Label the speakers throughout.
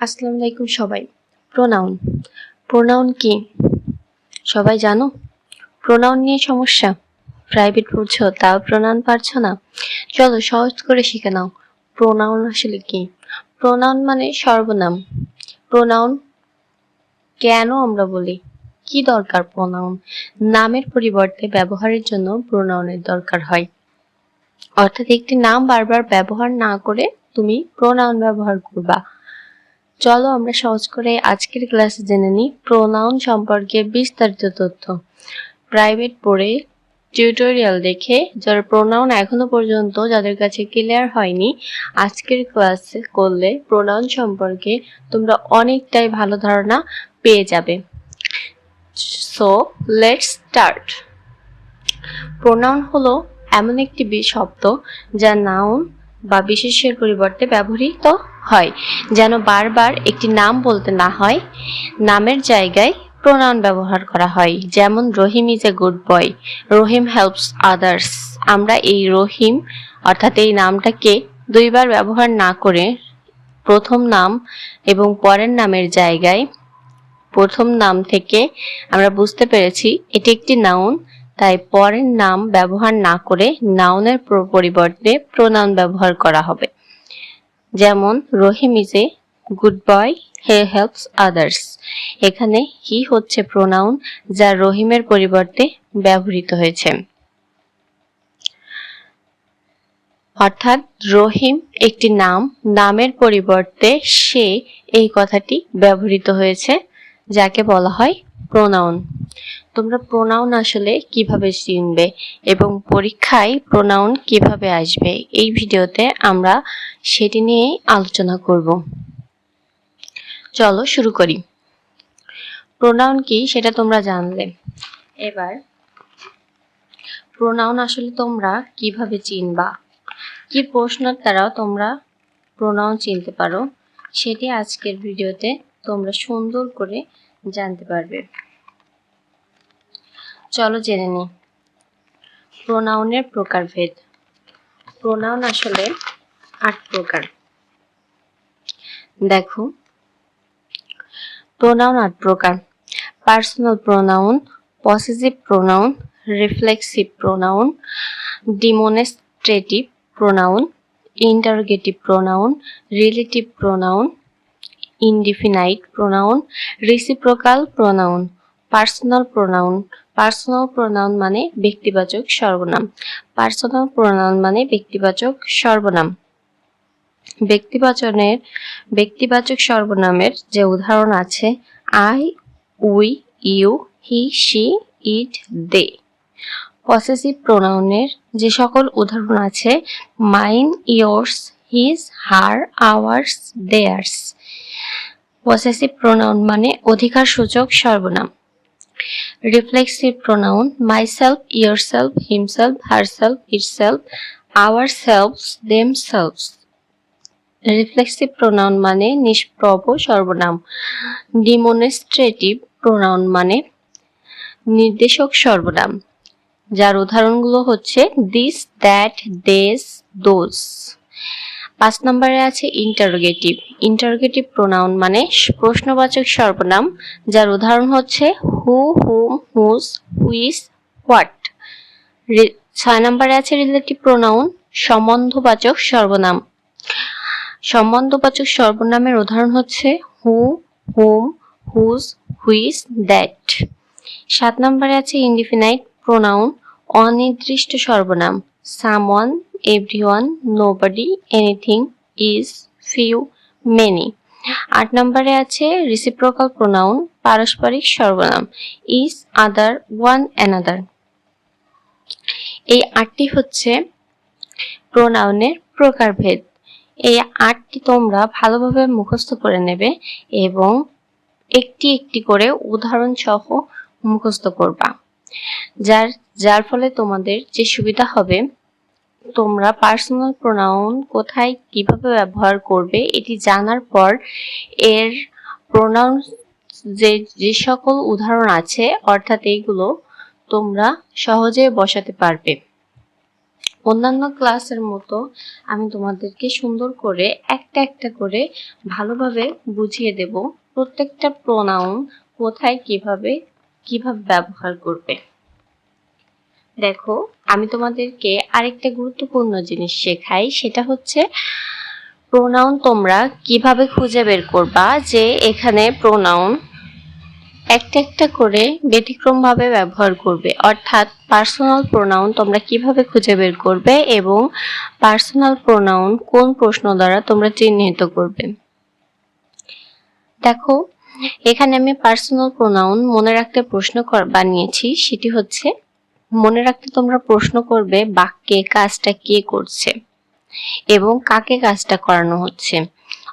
Speaker 1: আসসালামু আলাইকুম সবাই। প্রোনাউন। প্রোনাউন কি? সবাই জানো? প্রোনাউন নিয়ে সমস্যা? প্রাইভেট পড়ছো তাও প্রোনাউন পারছ না? চলো সহজ করে শিখে নাও, প্রোনাউন আসলে কি? প্রোনাউন মানে সর্বনাম। প্রোনাউন কেন আমরা বলি? কি দরকার প্রোনাউন? নামের পরিবর্তে ব্যবহারের জন্য প্রোনাউনের দরকার হয়। অর্থাৎ একটি নাম বারবার ব্যবহার না করে তুমি প্রোনাউন ব্যবহার করবা। চলো আমরা সহজ করে আজকের ক্লাসে জেনে নিই প্রোনাউন সম্পর্কে বিস্তারিত তথ্য। প্রাইভেট পড়ে টিউটোরিয়াল দেখে যারা প্রোনাউন এখনও পর্যন্ত যাদের কাছে ক্লিয়ার হয়নি, আজকের ক্লাসে করলে প্রোনাউন সম্পর্কে তোমরা অনেকটাই ভালো ধারণা পেয়ে যাবে। So, let's start. প্রোনাউন হলো এমন একটি শব্দ যা নাউন বা বিশেষের পরিবর্তে ব্যবহৃত হয়, যেন বারবার একটি নাম বলতে না হয়, নামের জায়গায় প্রোনাউন ব্যবহার করা হয়, যেমন Rahim is a good boy Rahim helps others আমরা এই রহিম, অর্থাৎ এই নামটাকে দুইবার ব্যবহার না করে প্রথম নাম এবং পরের নামের জায়গায় প্রথম নাম থেকে আমরা বুঝতে পেরেছি এটি একটি নাউন তাই পরের নাম ব্যবহার না করে নাউনের পরিবর্তে প্রোনাউন ব্যবহার করা হবে। যেমন, Rahim is a good boy he helps others এখানে হি হচ্ছে প্রোনাউন যা রহিমের পরিবর্তে ব্যবহৃত হয়েছে। অর্থাৎ রহিম একটি নাম, নামের পরিবর্তে সে এই কথাটি ব্যবহৃত হয়েছে, যাকে বলা হয় প্রোনাউন তোমরা প্রোনাউন আসলে কীভাবে চিনবে এবং পরীক্ষায় প্রোনাউন কীভাবে আসবে এই ভিডিওতে আমরা সেটি নিয়েই আলোচনা করব। চলো শুরু করি। প্রোনাউন কি সেটা তোমরা জানলে। এবার প্রোনাউন আসলে তোমরা কীভাবে চিনবা? কি প্রশ্নের দ্বারা তোমরা প্রোনাউন চিনতে পারো, সেটি আজকের ভিডিওতে তোমরা সুন্দর করে জানতে পারবে। চলো জেনে নিই প্রোনাউনের প্রকারভেদ। প্রোনাউন আসলে আট প্রকার। দেখো। প্রোনাউন আট প্রকার। Personal pronoun, possessive pronoun, reflexive pronoun, demonstrative pronoun, interrogative pronoun, relative pronoun, indefinite pronoun, reciprocal pronoun, personal pronoun personal pronoun মানে ব্যক্তিবাচক সর্বনাম। পার্সোনাল প্রোনাউন মানে ব্যক্তিবাচক সর্বনাম। ব্যক্তিবাচনের, ব্যক্তিবাচক সর্বনামের যে উদাহরণ আছে I we you he she it they possessive প্রোনাউনের যে সকল উদাহরণ আছে mine yours his her ours theirs possessive pronoun মানে অধিকার সূচক সর্বনাম। Reflexive pronoun myself yourself himself herself itself ourselves themselves reflexive pronoun মানে নিষ্প্রভ সর্বনাম। ডিমনস্ট্রেটিভ প্রোনাউন মানে নির্দেশক সর্বনাম। যার উদাহরণগুলো হচ্ছে দিস দ্যাট দেস দোজ পাঁচ নম্বরে আছে ইন্টারোগেটিভ ইন্টারোগেটিভ প্রোনাউন মানে প্রশ্নবাচক সর্বনাম, যার উদাহরণ হচ্ছে হু হুম হুজ হুইস হোয়াট ছয় নম্বরে আছে রিলেটিভ প্রোনাউন সম্বন্ধবাচক সর্বনাম। সম্বন্ধবাচক সর্বনামের উদাহরণ হচ্ছে হু হুম হুজ হুইস দ্যাট সাত নম্বরে আছে ইনডিফিনাইট প্রোনাউন অনির্দিষ্ট সর্বনাম someone everyone nobody anything is few many আট নম্বরে আছে রিসিপ্রোকাল প্রোনাউন পারস্পরিক সর্বনাম ইজ আদার ওয়ান অ্যানাদার এই আটটি হচ্ছে প্রোনাউনের প্রকারভেদ। এই আটটি তোমরা ভালোভাবে মুখস্থ করে নেবে এবং একটি একটি করে উদাহরণ সহ মুখস্থ করবা। যার যার ফলে তোমাদের যে সুবিধা হবে তোমরা পার্সোনাল প্রোনাউন কোথায় কীভাবে ব্যবহার করবে, এটি জানার পর এর প্রোনাউন যে যে সকল উদাহরণ আছে, অর্থাৎ এইগুলো তোমরা সহজে বসাতে পারবে। অন্যান্য ক্লাসের মতো আমি তোমাদেরকে সুন্দর করে একটা একটা করে ভালোভাবে বুঝিয়ে দেব প্রত্যেকটা প্রোনাউন কোথায় কীভাবে কীভাবে ব্যবহার করবে। দেখো, আমি তোমাদেরকে আরেকটা গুরুত্বপূর্ণ জিনিস শেখাই, সেটা হচ্ছে প্রোনাউন তোমরা কীভাবে খুঁজে বের করবা যে এখানে প্রোনাউন একটা একটা করে ব্যতিক্রমভাবে ব্যবহার করবে। অর্থাৎ পার্সোনাল প্রোনাউন তোমরা কীভাবে খুঁজে বের করবে এবং পার্সোনাল প্রোনাউন কোন প্রশ্ন দ্বারা তোমরা চিহ্নিত করবে। দেখো, এখানে আমি পার্সোনাল প্রোনাউন মনে রাখতে প্রশ্ন বানিয়েছি, সেটি হচ্ছে মনে রাখতে তোমরা প্রশ্ন করবে বাক্যে কাজটা কে করছে? এবং কাকে কাজটা করানো হচ্ছে?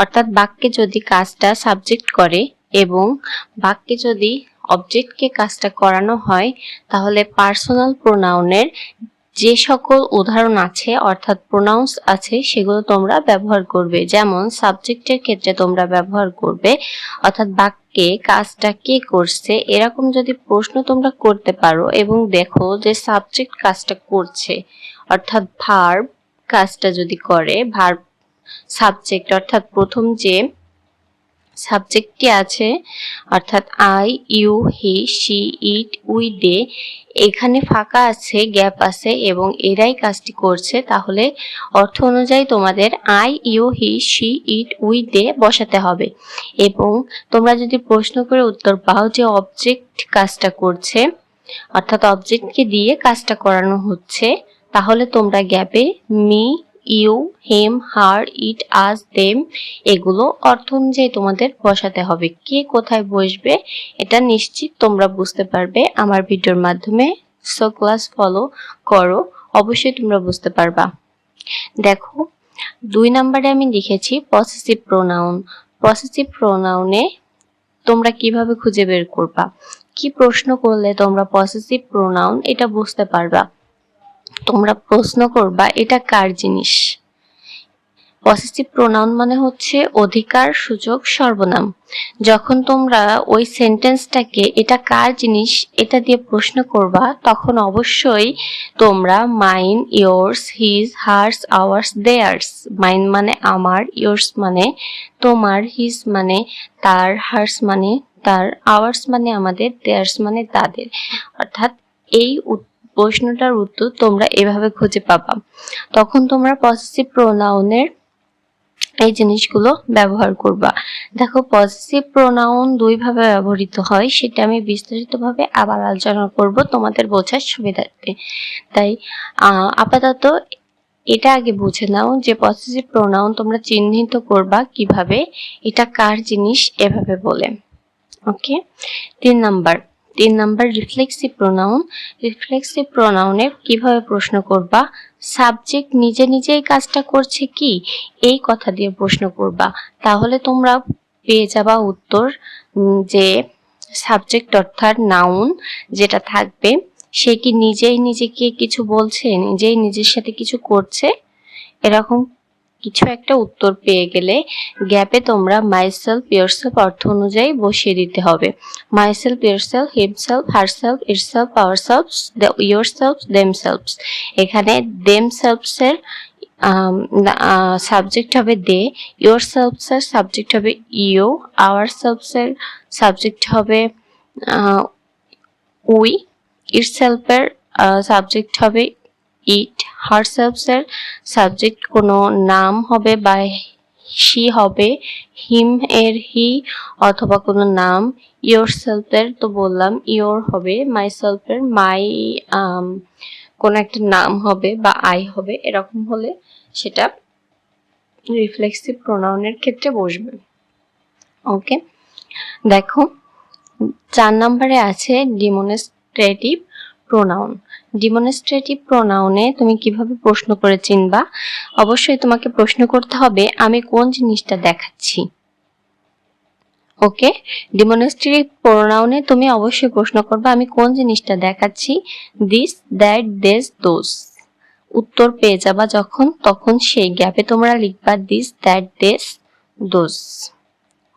Speaker 1: অর্থাৎ বাক্যে যদি কাজটা সাবজেক্ট করে এবং বাক্যে যদি অবজেক্টকে কাজটা করানো হয়, তাহলে পার্সোনাল প্রোনাউনের যে সকল উদাহরণ আছে, অর্থাৎ প্রোনাউন্স আছে, সেগুলো তোমরা ব্যবহার করবে। যেমন সাবজেক্টের ক্ষেত্রে তোমরা ব্যবহার করবে, অর্থাৎ বাক্যে কাজটা কে করছে, এরকম যদি প্রশ্ন তোমরা করতে পারো এবং দেখো যে সাবজেক্ট কাজটা করছে, অর্থাৎ ভার্ব কাজটা যদি করে ভার্ব সাবজেক্ট অর্থাৎ প্রথম যে সাবজেক্টটি আছে, অর্থাৎ I you he she it we they এখানে ফাঁকা আছে, গ্যাপ আছে এবং এরাই কাজটি করছে, তাহলে অর্থ অনুযায়ী তোমাদের I you he she it we they বসাতে হবে। এবং তোমরা যদি প্রশ্ন করে উত্তর পাও যে অবজেক্ট কাজটা করছে, অর্থাৎ অবজেক্টকে দিয়ে কাজটা করানো হচ্ছে, তাহলে তোমরা গ্যাপে মি ইউ, হেম, হার, ইট, আজ, দেম, এগুলো অর্থ অনুযায়ী তোমাদের বসাতে হবে। কে কোথায় বসবে এটা নিশ্চিত তোমরা বুঝতে পারবে আমার ভিডিওর মাধ্যমে। সো ক্লাস ফলো করো, অবশ্যই তোমরা বুঝতে পারবা। দেখো, দুই নাম্বারে আমি লিখেছি পসেসিভ প্রোনাউন পসেসিভ প্রোনাউনে তোমরা কীভাবে খুঁজে বের করবা? কি প্রশ্ন করলে তোমরা পসেসিভ প্রোনাউন এটা বুঝতে পারবা? তোমরা প্রশ্ন করবা, এটা কার জিনিস? পসেসিভ প্রোনাউন মানে হচ্ছে অধিকার সূচক সর্বনাম। যখন তোমরা ওই সেন্টেন্সটাকে এটা কার জিনিস, এটা দিয়ে প্রশ্ন করবা, তখন অবশ্যই তোমরা mine yours his hers ours theirs mine মানে আমার ইয়োর্স মানে তোমার হিজ মানে তার হার্স মানে তার আওয়ার্স মানে আমাদের দেয়ার্স মানে তাদের। অর্থাৎ এই উত- প্রশ্নটার উত্তর তোমরা এভাবে খুঁজে পাবা। তখন তোমরা পসেসিভ প্রোনাউনের এই জিনিসগুলো ব্যবহার করবা। দেখো পজিটিভ প্রোনাউন দুইভাবে ব্যবহৃত হয়, সেটা আমি বিস্তারিতভাবে আবার আলোচনা করব তোমাদের বোঝার সুবিধার্থে। তাই আপাতত এটা আগে বুঝে নাও যে পজিটিভ প্রোনাউন তোমরা চিহ্নিত করবা কীভাবে, এটা কার জিনিস, এভাবে বলে। ওকে তিন নাম্বার তিন নাম্বার রিফ্লেক্সিভ প্রোনাউন রিফ্লেক্সিভ প্রোনাউনে কীভাবে প্রশ্ন করবা? সাবজেক্ট নিজে নিজেই কাজটা করছে কি? এই কথা দিয়ে প্রশ্ন করবা। তাহলে তোমরা পেয়ে যাবা উত্তর যে সাবজেক্ট অর্থাৎ নাউন যেটা থাকবে, সে কি নিজেই নিজেকে কিছু বলছে? নিজেই নিজের সাথে কিছু করছে? এরকম কিছু একটা উত্তর পেয়ে গেলে গ্যাপে তোমরা মাইসেলফ ইয়ারসেলফ অর্থ অনুযায়ী বসিয়ে দিতে হবে। Myself yourself himself herself itself ourself yourself themselves এখানে দেমসেলফস এর সাবজেক্ট হবে দে ইয়োর সেলফস এর সাবজেক্ট হবে ইউ আওয়ার সেলফস এর সাবজেক্ট হবে উই ইট সেলফের সাবজেক্ট হবে ইট হার সেলফস এর সাবজেক্ট কোনো নাম হবে বা সি হবে হিম এর হি অথবা কোনো নাম ইয়োর সেলফের তো বললাম ইয়োর হবে মাই সেলফের মাই কোনো একটা নাম হবে বা আই হবে, এরকম হলে সেটা রিফ্লেক্সিভ প্রোনাউনের ক্ষেত্রে বসবে। ওকে দেখো, চার নম্বরে আছে ডিমনস্ট্রেটিভ প্রোনাউন ডিমনস্ট্রেটিভ প্রোনাউনে তুমি কীভাবে প্রশ্ন করে চিনবা? অবশ্যই তোমাকে প্রশ্ন করতে হবে, আমি কোন জিনিসটা দেখাচ্ছি। ওকে? ডিমনস্ট্রেটিভ প্রোনাউনে তুমি অবশ্যই প্রশ্ন করবে, আমি কোন জিনিসটা দেখাচ্ছি? দিস দ্যাট দেস দোস উত্তর পেয়ে যাবা যখন, তখন সেই গ্যাপে তোমরা লিখবা দিস দ্যাট দেস দোস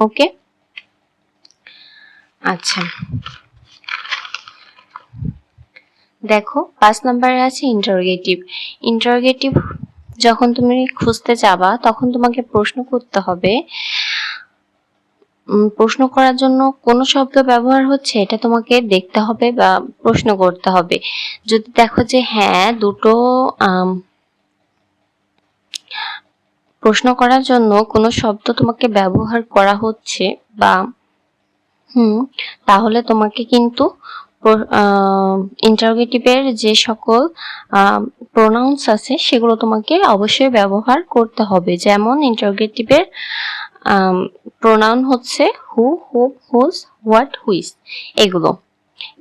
Speaker 1: ওকে? আচ্ছা। দেখো, পাঁচ নম্বরে আছে ইন্টারোগেটিভ ইন্টারোগেটিভ যখন তুমি খুঁজতে যাবা, তখন তোমাকে প্রশ্ন করতে হবে প্রশ্ন করার জন্য কোন শব্দ ব্যবহার হচ্ছে, এটা তোমাকে দেখতে হবে বা প্রশ্ন করতে হবে। যদি দেখো যে হ্যাঁ দুটো প্রশ্ন করার জন্য কোনো শব্দ তোমাকে ব্যবহার করা হচ্ছে বা, হুম, তাহলে তোমাকে কিন্তু ইন্টারোগেটিভের যে সকল প্রোনাউন্স আছে, সেগুলো তোমাকে অবশ্যই ব্যবহার করতে হবে। যেমন ইন্টারোগেটিভের প্রোনাউন হচ্ছে হু হু হুজ হোয়াট হুইস এগুলো।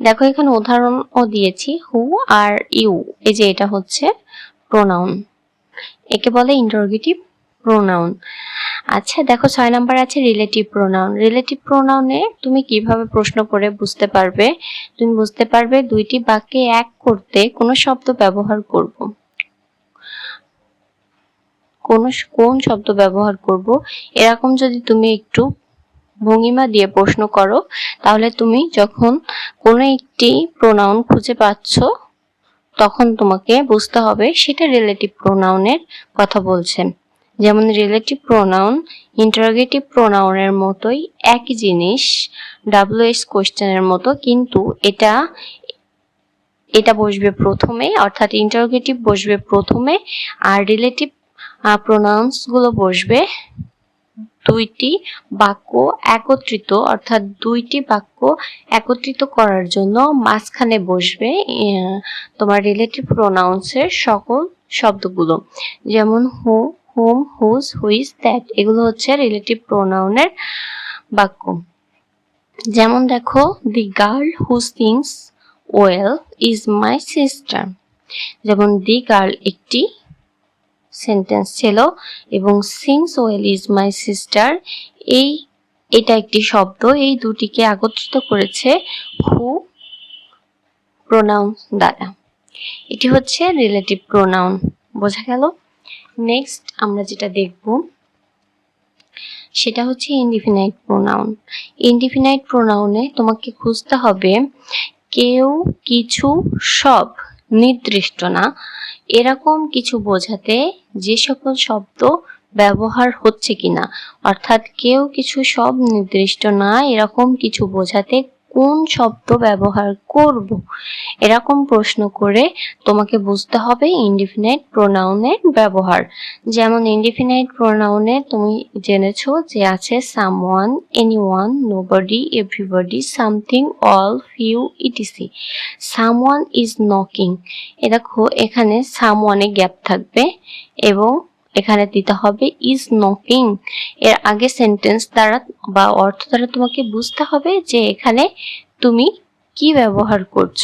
Speaker 1: দেখো, এখানে উদাহরণও দিয়েছি হু আর ইউ এই যে এটা হচ্ছে প্রোনাউন একে বলে ইন্টারোগেটিভ প্রোনাউন আচ্ছা দেখো ছয় নাম্বার আছে রিলেটিভ প্রোনাউন রিলেটিভ প্রোনাউনে তুমি কীভাবে প্রশ্ন করে বুঝতে পারবে? তুমি বুঝতে পারবে দুইটি বাক্যে এক করতে কোন শব্দ ব্যবহার করব। কোন কোন শব্দ ব্যবহার করব? এরকম যদি তুমি একটু ভঙ্গিমা দিয়ে প্রশ্ন করো, তাহলে তুমি যখন কোনো একটি প্রোনাউন খুঁজে পাচ্ছ, তখন তোমাকে বুঝতে হবে সেটা রিলেটিভ প্রোনাউনের কথা বলছেন যেমন রিলেটিভ প্রোনাউন ইন্টারোগেটিভ প্রোনাউনের মতোই একই জিনিস ডাব্লিউএস কোশ্চেনের মতো, কিন্তু এটা এটা বসবে প্রথমে, অর্থাৎ ইন্টারোগেটিভ বসবে প্রথমে, আর রিলেটিভ প্রোনাউন্সগুলো বসবে দুইটি বাক্য একত্রিত, অর্থাৎ দুইটি বাক্য একত্রিত করার জন্য মাঝখানে বসবে তোমার রিলেটিভ প্রোনাউন্সের সকল শব্দগুলো। যেমন who whom whose which that এগুলো হচ্ছে রিলেটিভ প্রোনাউনের বাক্য। যেমন দেখো the girl who sings well is my sister যেমন দি গার্ল একটি সেন্টেন্স ছিল, এবং sings well is my sister এই, এটা একটি শব্দ, এই দুটিকে একত্রিত করেছে হু প্রোনাউন দ্বারা। এটি হচ্ছে রিলেটিভ প্রোনাউন বোঝা গেল? নেক্সট আমরা যেটা দেখব, সেটা হচ্ছে ইনডিফিনাইট প্রোনাউন ইনডিফিনাইট প্রোনাউনে তোমাকে খুঁজতে হবে, কেউ কিছু সব নির্দিষ্ট না, এরকম কিছু বোঝাতে যে সকল শব্দ ব্যবহার হচ্ছে কিনা। অর্থাৎ কেউ কিছু সব নির্দিষ্ট না, এরকম কিছু বোঝাতে কোন শব্দ ব্যবহার করব? এরকম প্রশ্ন করে তোমাকে বুঝতে হবে ইনডিফিনাইট প্রোনাউনের ব্যবহার। যেমন ইনডিফিনাইট প্রোনাউনে তুমি জেনেছো যে আছে someone anyone nobody everybody something all few etc someone is knocking a দেখো, এখানে সামওয়ানে গ্যাপ থাকবে এবং এখানে দিতে হবে ইজ নকিং এর আগে সেন্টেন্স দ্বারা বা অর্থ দ্বারা তোমাকে বুঝতে হবে যে এখানে তুমি কি ব্যবহার করছ।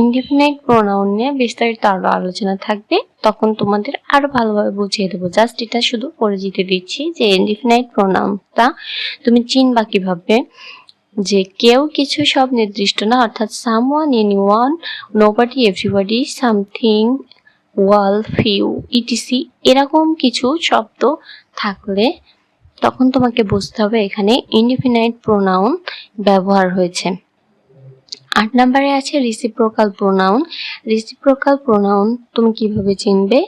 Speaker 1: ইনডিফিনাইট প্রোনাউন নিয়ে বিস্তারিত আরও আলোচনা থাকবে। তখন তোমাদের আরও ভালোভাবে বুঝিয়ে দেবো। জাস্ট এটা শুধু পরিচিতি দিচ্ছি যে ইনডিফিনাইট প্রোনাউনটা তুমি চিনবা কীভাবে? যে কেউ কিছু সব নির্দিষ্ট না, অর্থাৎ someone anyone nobody everybody something all, few etc এরকম কিছু শব্দ থাকলে তখন তোমাকে বুঝতে হবে এখানে ইনডিফিনাইট প্রোনাউন ব্যবহার হয়েছে। আট নম্বরে আছে রিসিপ্রোকাল প্রোনাউন রিসিপ্রোকাল প্রোনাউন তুমি কীভাবে চিনবে?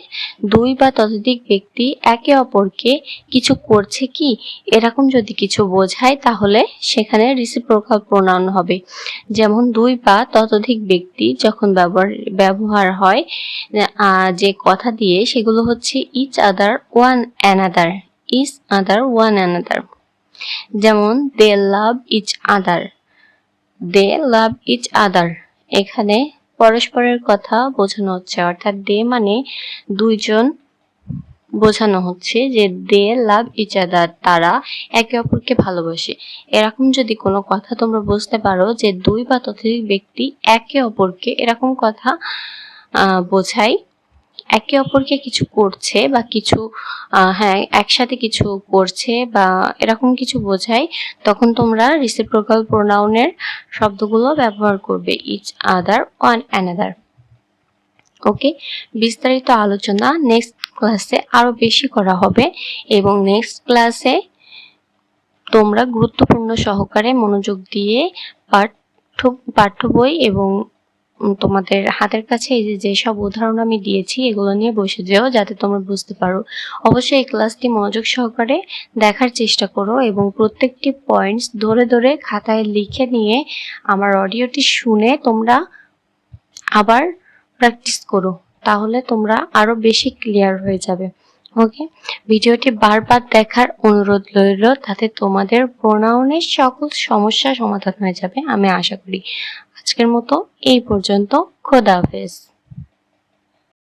Speaker 1: দুই বা ততোধিক ব্যক্তি একে অপরকে কিছু করছে কি? এরকম যদি কিছু বোঝায় তাহলে সেখানে রিসিপ্রোকাল প্রোনাউন হবে। যেমন দুই বা ততোধিক ব্যক্তি যখন ব্যবহার ব্যবহার হয় যে কথা দিয়ে সেগুলো হচ্ছে each other one another each other one another যেমন they love each other they love each other এখানে পরস্পরের কথা বোঝানো হচ্ছে, অর্থাৎ দে মানে দুইজন বোঝানো হচ্ছে যে দে লাভ ইচ আদার তারা একে অপরকে ভালোবাসে। এরকম যদি কোনো কথা তোমরা বুঝতে পারো যে দুই বা ততোধিক ব্যক্তি একে অপরকে এরকম কথা বোঝায় একে অপরকে কিছু করছে বা কিছু হ্যাঁ একসাথে কিছু করছে বা এরকম কিছু বোঝায়, তখন তোমরা রিসিপ্রোকাল প্রোনাউনের শব্দগুলো ব্যবহার করবে each other one another okay বিস্তারিত আলোচনা নেক্সট ক্লাসে আরও বেশি করা হবে এবং নেক্সট ক্লাসে তোমরা গুরুত্বপূর্ণ সহকারে মনোযোগ দিয়ে পাঠ্য পাঠ্য বই এবং তোমাদের হাতের কাছে এই যে যেসব উদাহরণ আমি দিয়েছি, এগুলো নিয়ে বসে যেও যাতে তোমরা বুঝতে পারো। অবশ্যই এই ক্লাসটি মনোযোগ সহকারে দেখার চেষ্টা করো এবং প্রত্যেকটি পয়েন্টস ধরে ধরে খাতায় লিখে নিয়ে আমার অডিওটি শুনে তোমরা আবার প্র্যাকটিস করো, তাহলে তোমরা আরও বেশি ক্লিয়ার হয়ে যাবে। ওকে ভিডিওটি বারবার দেখার অনুরোধ রইল, তাতে তোমাদের প্রোনাউনের সকল সমস্যা সমাধান হয়ে যাবে, আমি আশা করি। আজকের মতো এই পর্যন্ত। খোদা হাফেজ।